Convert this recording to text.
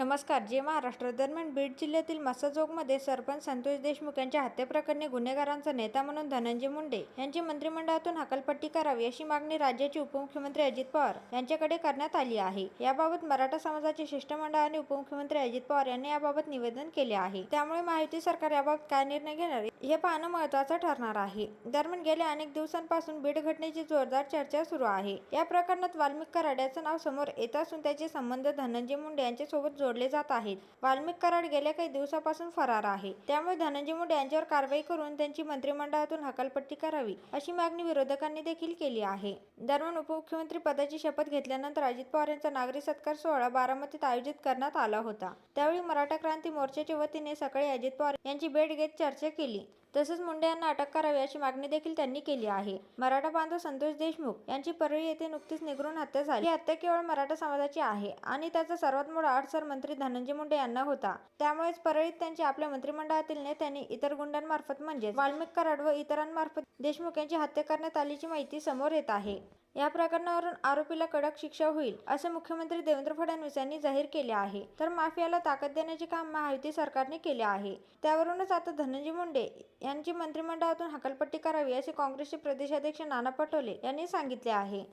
नमस्कार जे महाराष्ट्र दरम्यान बीड जिल्ह्यातील मसाजोगमध्ये सरपंच संतोष देशमुख यांच्या हत्येप्रकरणी गुन्हेगारांचा नेता म्हणून धनंजय मुंडे यांची मंत्रिमंडळातून हकालपट्टी करावी अशी मागणी राज्याचे उपमुख्यमंत्री अजित पवार यांच्याकडे करण्यात आली आहे. याबाबत मराठा समाजाचे शिष्टमंडळ आणि उपमुख्यमंत्री अजित पवार यांनी याबाबत निवेदन केले आहे. त्यामुळे महायुती सरकार याबाबत काय निर्णय घेणार हे पाहणं महत्वाचं ठरणार आहे. दरम्यान गेल्या अनेक दिवसांपासून बीड घटनेची जोरदार चर्चा सुरू आहे. या प्रकरणात वाल्मिक कराड्याचं नाव समोर येत असून त्याचे संबंध धनंजय मुंडे यांच्यासोबत जोडले जात आहेत. वाल्मिक कराड गेल्या काही दिवसापासून फरार आहे. त्यामुळे धनंजय मुंडे यांच्यावर कारवाई करून त्यांची मंत्रिमंडळातून हकालपट्टी करावी अशी मागणी विरोधकांनी देखील केली आहे. दरम्यान उपमुख्यमंत्री पदाची शपथ घेतल्यानंतर अजित पवार यांचा नागरी सत्कार सोहळा बारामतीत आयोजित करण्यात आला होता. त्यावेळी मराठा क्रांती मोर्चाच्या वतीने सकाळी अजित पवार यांची भेट घेत चर्चा केली. तसंच मुंडे यांना अटक करावी अशी मागणी देखील त्यांनी केली आहे. मराठा बांधव संतोष देशमुख यांची परळी येथे नुकतीच निगरून हत्या झाली. ही हत्या केवळ मराठा समाजाची आहे आणि त्याचा सर्वात मोठा अडसर मंत्री धनंजय मुंडे यांना होता. त्यामुळेच परळीत त्यांची आपल्या मंत्रिमंडळातील नेत्यांनी इतर गुंडांमार्फत म्हणजेच वाल्मिक कराड व इतरांमार्फत देशमुख यांची हत्या करण्यात आल्याची माहिती समोर येत आहे. या प्रकरणावरून आरोपीला कडक शिक्षा होईल असे मुख्यमंत्री देवेंद्र फडणवीस यांनी जाहीर केले आहे. तर माफियाला ताकद देण्याचे काम महायुती सरकारने केले आहे. त्यावरूनच आता धनंजय मुंडे यांची मंत्रिमंडळातून हकालपट्टी करावी असे काँग्रेसचे प्रदेशाध्यक्ष नाना पटोले यांनी सांगितले आहे.